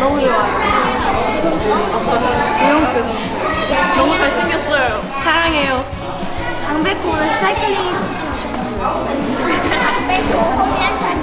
너무 좋아요. 너무 잘생겼어요. 사랑해요. 강백호를 사이클링 해주시면 좋겠어요. 홈런 쳐주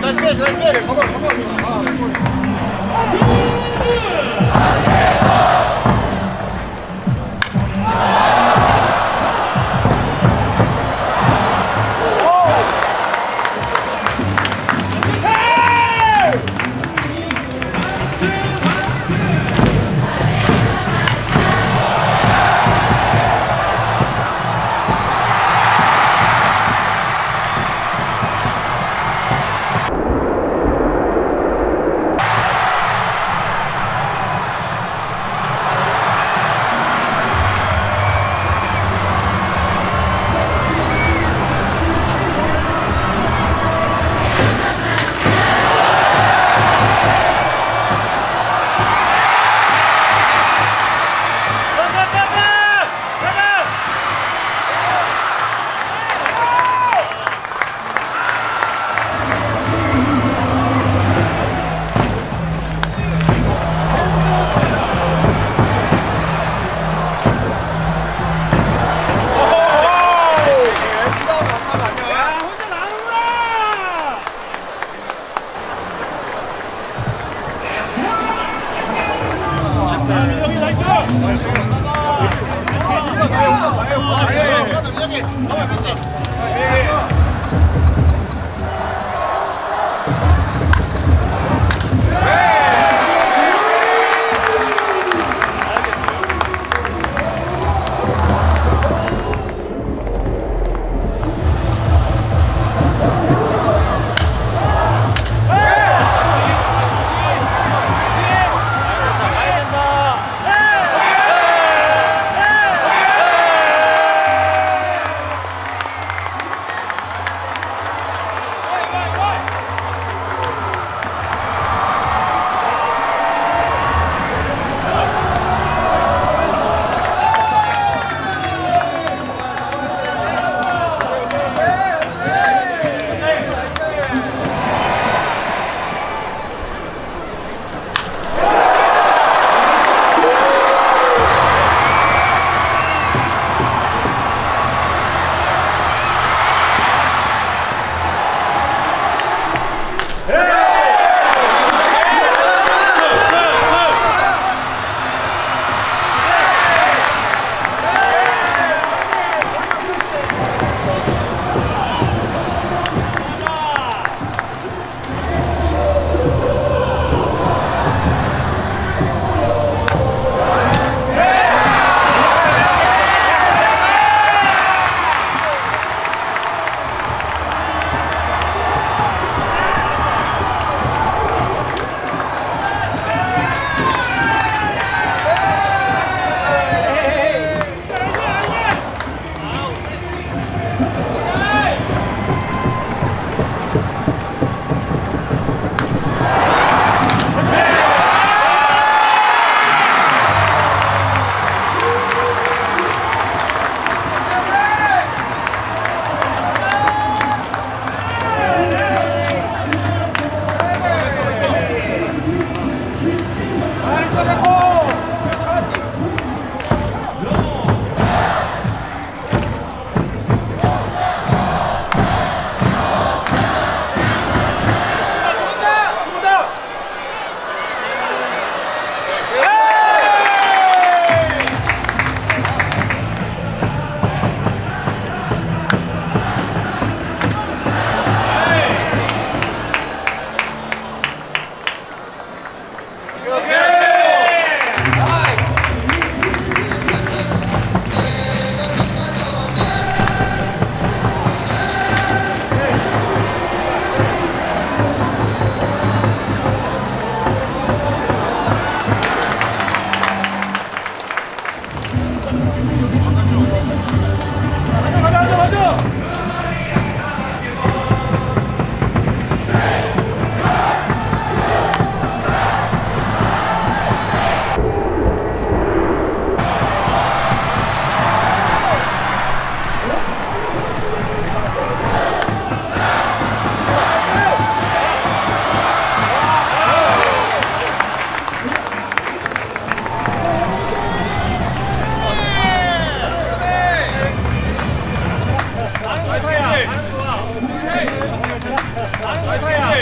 Дай спечь, дай спечь! Помоги, помоги!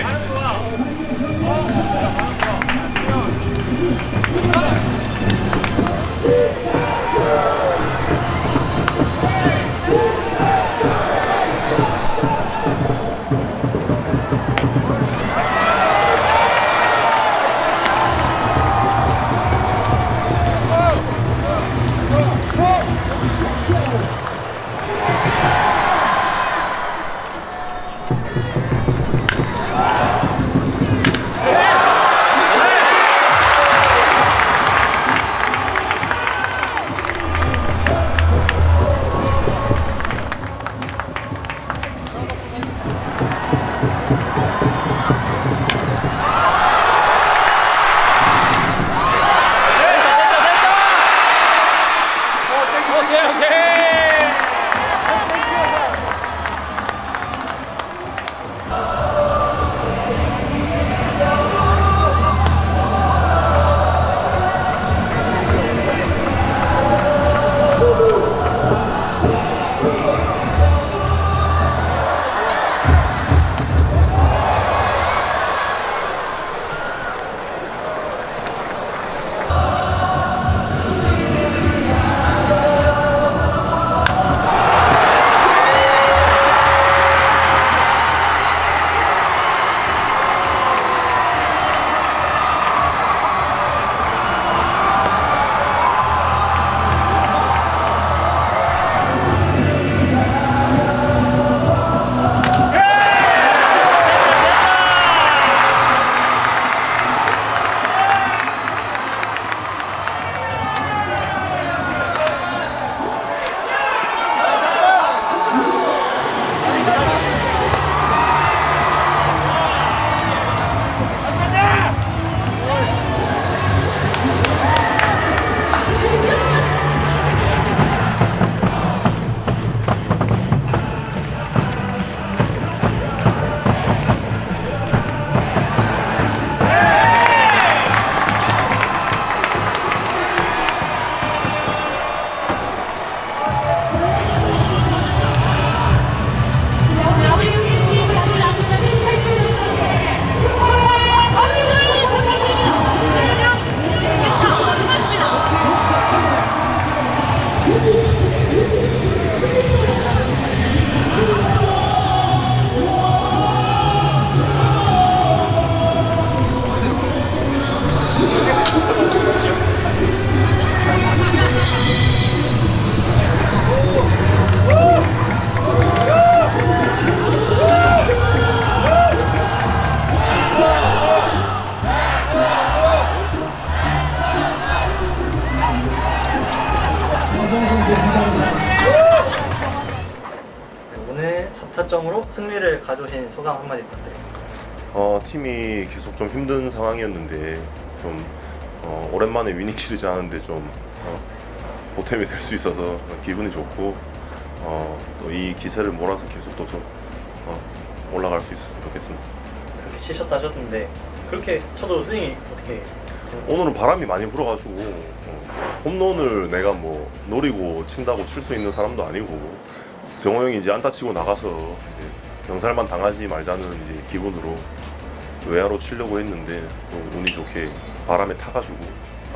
¡Dale! 오늘 4타점으로 승리를 가져오신 소감 한마디 부탁드리겠습니다. 어, 팀이 계속 좀 힘든 상황이었는데 좀 어, 오랜만에 위닝 시리즈 하는데 좀 어, 보탬이 될 수 있어서 기분이 좋고 어, 또 이 기세를 몰아서 계속 또좀 어, 올라갈 수 있었으면 좋겠습니다. 그렇게 치셨다 하셨는데 그렇게 쳐도 스윙이 어떻게 오늘은 바람이 많이 불어가지고 어, 홈런을 내가 뭐 노리고 친다고 칠 수 있는 사람도 아니고 병호 형이 이제 안타 치고 나가서 이제 병살만 당하지 말자는 이제 기분으로 외야로 치려고 했는데 또 운이 좋게 바람에 타가지고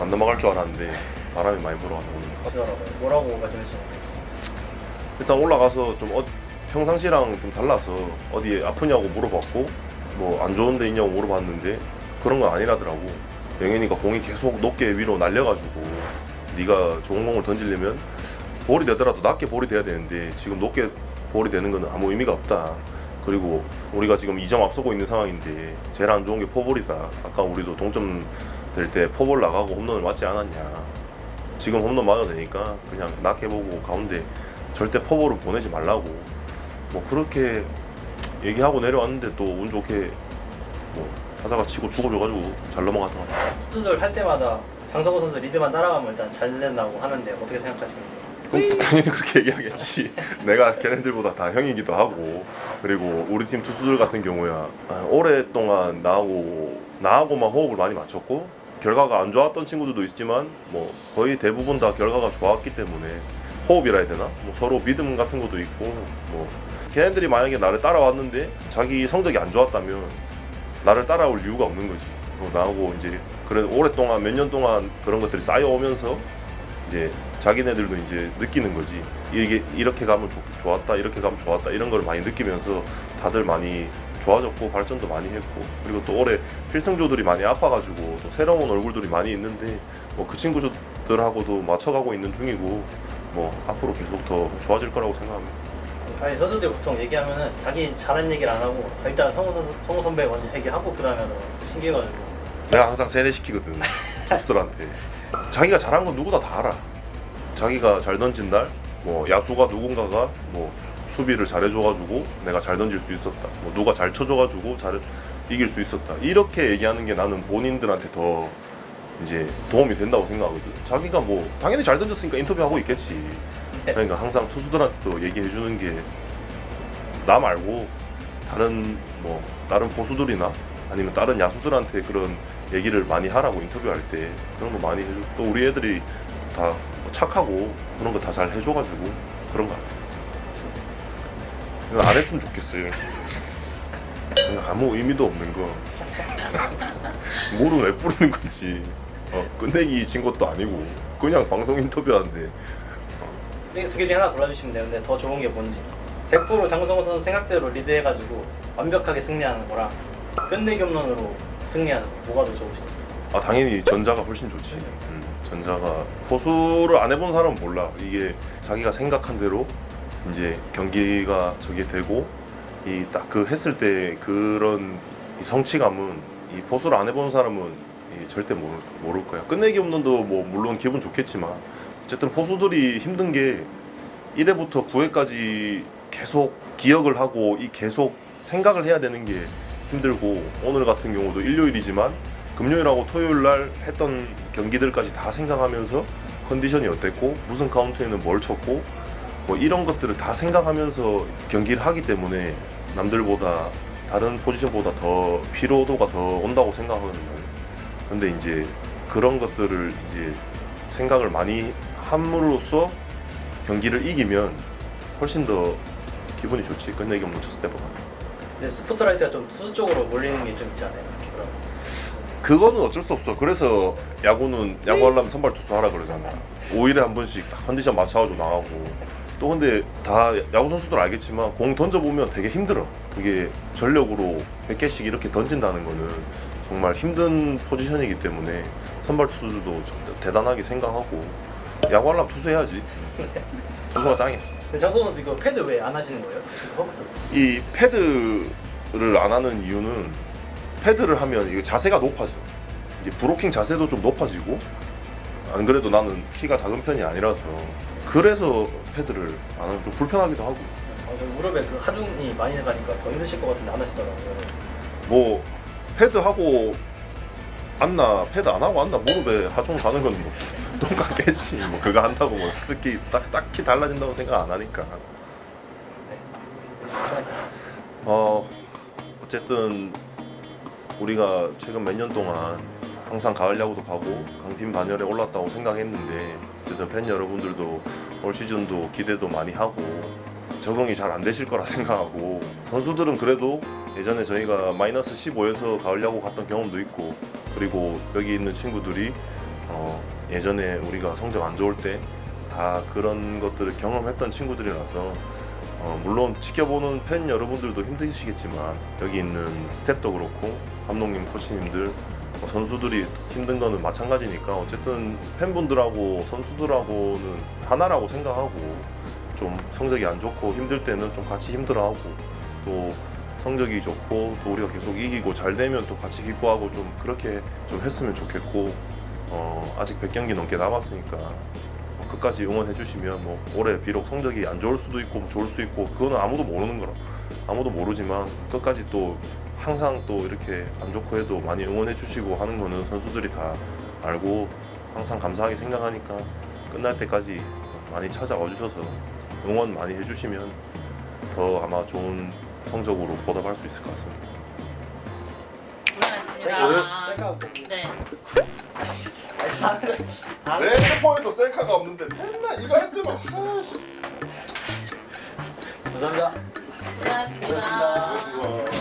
안 넘어갈 줄 알았는데 바람이 많이 불어가지고 어쩌라고요? 뭐라고 말씀해주셨나요? 일단 올라가서 좀 어, 평상시랑 좀 달라서 어디 아프냐고 물어봤고 뭐 안 좋은 데 있냐고 물어봤는데 그런 건 아니라더라고 영현이가 공이 계속 높게 위로 날려가지고 네가 좋은 공을 던지려면 볼이 되더라도 낮게 볼이 돼야 되는데 지금 높게 볼이 되는 거는 아무 의미가 없다. 그리고 우리가 지금 2점 앞서고 있는 상황인데 제일 안 좋은 게 포볼이다. 아까 우리도 동점 될 때 포볼 나가고 홈런을 맞지 않았냐. 지금 홈런 맞아도 되니까 그냥 낮게 보고 가운데 절대 포볼을 보내지 말라고. 뭐 그렇게 얘기하고 내려왔는데 또 운 좋게 뭐 타자가 치고 죽어줘가지고 잘 넘어갔던 것 같아요. 선수들 할 때마다 장성호 선수 리드만 따라가면 일단 잘 된다고 하는데 어떻게 생각하시는지 당연히 그렇게 얘기하겠지. 내가 걔네들보다 다 형이기도 하고 그리고 우리 팀 투수들 같은 경우야 아, 오랫동안 나하고 나하고만 호흡을 많이 맞췄고 결과가 안 좋았던 친구들도 있지만 뭐 거의 대부분 다 결과가 좋았기 때문에 호흡이라 해야 되나? 뭐 서로 믿음 같은 것도 있고 뭐 걔네들이 만약에 나를 따라왔는데 자기 성적이 안 좋았다면 나를 따라올 이유가 없는 거지. 뭐 나하고 이제 그래 오랫동안 몇 년 동안 그런 것들이 쌓여오면서 이제 자기네들도 이제 느끼는 거지. 이게 이렇게 가면 좋, 좋았다, 이렇게 가면 좋았다 이런 걸 많이 느끼면서 다들 많이 좋아졌고 발전도 많이 했고 그리고 또 올해 필승조들이 많이 아파가지고 또 새로운 얼굴들이 많이 있는데 뭐 그 친구들하고도 맞춰가고 있는 중이고 뭐 앞으로 계속 더 좋아질 거라고 생각합니다. 아니 선수들 보통 얘기하면은 자기 잘한 얘기를 안 하고 일단 성우 선수 성우 선배 먼저 얘기하고 그 다음에 신기해가지고 내가 항상 세뇌시키거든 투수들한테 자기가 잘한 건 누구나 다 알아. 자기가 잘 던진 날 뭐 야수가 누군가가 뭐 수비를 잘해줘가지고 내가 잘 던질 수 있었다. 뭐 누가 잘 쳐줘가지고 잘 이길 수 있었다. 이렇게 얘기하는 게 나는 본인들한테 더 이제 도움이 된다고 생각하거든. 자기가 뭐 당연히 잘 던졌으니까 인터뷰하고 있겠지. 그러니까 항상 투수들한테도 얘기해 주는 게 나 말고 다른 뭐 다른 보수들이나 아니면 다른 야수들한테 그런 얘기를 많이 하라고 인터뷰할 때 그런 거 많이 해줘. 또 우리 애들이 다뭐 착하고 그런 거 다 잘 해줘가지고 그런 거 같아. 이거 안 했으면 좋겠어요. 아무 의미도 없는 거. 뭐를 왜 부르는 건지. 어, 끝내기 친 것도 아니고 그냥 방송 인터뷰하는데 이게 두개 중에 하나 골라주시면 되는데 더 좋은 게 뭔지 100% 장성호 선수 생각대로 리드해가지고 완벽하게 승리하는 거랑 끝내기 홈런으로 승리하는 거 뭐가 더 좋으신지 아 당연히 전자가 훨씬 좋지. 음, 전자가 포수를 안 해본 사람은 몰라. 이게 자기가 생각한 대로 이제 경기가 저게 되고 이 딱 그 했을 때 그런 이 성취감은 이 포수를 안 해본 사람은 이 절대 모를, 모를 거야. 끝내기 홈런도 뭐 물론 기분 좋겠지만 어쨌든 포수들이 힘든 게 1회부터 9회까지 계속 기억을 하고 이 계속 생각을 해야 되는 게 힘들고 오늘 같은 경우도 일요일이지만 금요일하고 토요일 날 했던 경기들까지 다 생각하면서 컨디션이 어땠고 무슨 카운트에는 뭘 쳤고 뭐 이런 것들을 다 생각하면서 경기를 하기 때문에 남들보다 다른 포지션보다 더 피로도가 더 온다고 생각하거든요. 근데 이제 그런 것들을 이제 생각을 많이 함으로써 경기를 이기면 훨씬 더 기분이 좋지 끝내기 없는 쳤을 때보다. 근데 스포트라이트가 좀 투수 쪽으로 몰리는 게 좀 있잖아요 그럼 그거는 어쩔 수 없어. 그래서 야구는 야구하려면 선발 투수 하라 그러잖아. 5일에 한 번씩 딱 컨디션 맞춰가지고 나가고. 또 근데 다 야구 선수들 알겠지만 공 던져보면 되게 힘들어. 그게 전력으로 100개씩 이렇게 던진다는 거는 정말 힘든 포지션이기 때문에 선발 투수들도 좀 대단하게 생각하고 야구하려면 투수해야지. 투수가 짱이야. 장성호 선수 이거 패드 왜 안 하시는 거예요? 이 패드를 안 하는 이유는 패드를 하면 이거 자세가 높아져. 이제 브로킹 자세도 좀 높아지고 안 그래도 나는 키가 작은 편이 아니라서 그래서 패드를 안 하면 좀 불편하기도 하고 아, 저 무릎에 그 하중이 많이 가니까 더 힘드실 것 같은데 안 하시더라고요 뭐 패드 하고 앉나 패드 안 하고 앉나 무릎에 하중 가는 건뭐 똑같겠지. 뭐 그거 한다고 뭐 특히 딱 딱히 달라진다고 생각 안 하니까. 어 어쨌든 우리가 최근 몇 년 동안 항상 가을 야구도 가고 강팀 반열에 올랐다고 생각했는데 어쨌든 팬 여러분들도 올 시즌도 기대도 많이 하고 적응이 잘 안 되실 거라 생각하고 선수들은 그래도 예전에 저희가 마이너스 15에서 가을 야구 갔던 경험도 있고 그리고 여기 있는 친구들이 어, 예전에 우리가 성적 안 좋을 때 다 그런 것들을 경험했던 친구들이라서 어, 물론 지켜보는 팬 여러분들도 힘드시겠지만 여기 있는 스텝도 그렇고 감독님, 코치님들 어, 선수들이 힘든 거는 마찬가지니까 어쨌든 팬분들하고 선수들하고는 하나라고 생각하고 좀 성적이 안 좋고 힘들 때는 좀 같이 힘들어하고 또 성적이 좋고 또 우리가 계속 이기고 잘 되면 또 같이 기뻐하고 좀 그렇게 좀 했으면 좋겠고 어, 아직 100경기 넘게 남았으니까 뭐 끝까지 응원해 주시면 뭐 올해 비록 성적이 안 좋을 수도 있고 뭐 좋을 수 있고 그거는 아무도 모르는 거라 아무도 모르지만 끝까지 또 항상 또 이렇게 안 좋고 해도 많이 응원해 주시고 하는 거는 선수들이 다 알고 항상 감사하게 생각하니까 끝날 때까지 많이 찾아와 주셔서 응원 많이 해주시면 더 아마 좋은 성적으로 보답할 수 있을 것 같습니다. 고생하셨습니다. 네. 내 핸드폰에도 셀카가 없는데 맨날 이거 할 때만 감사합니다. 고생하셨습니다.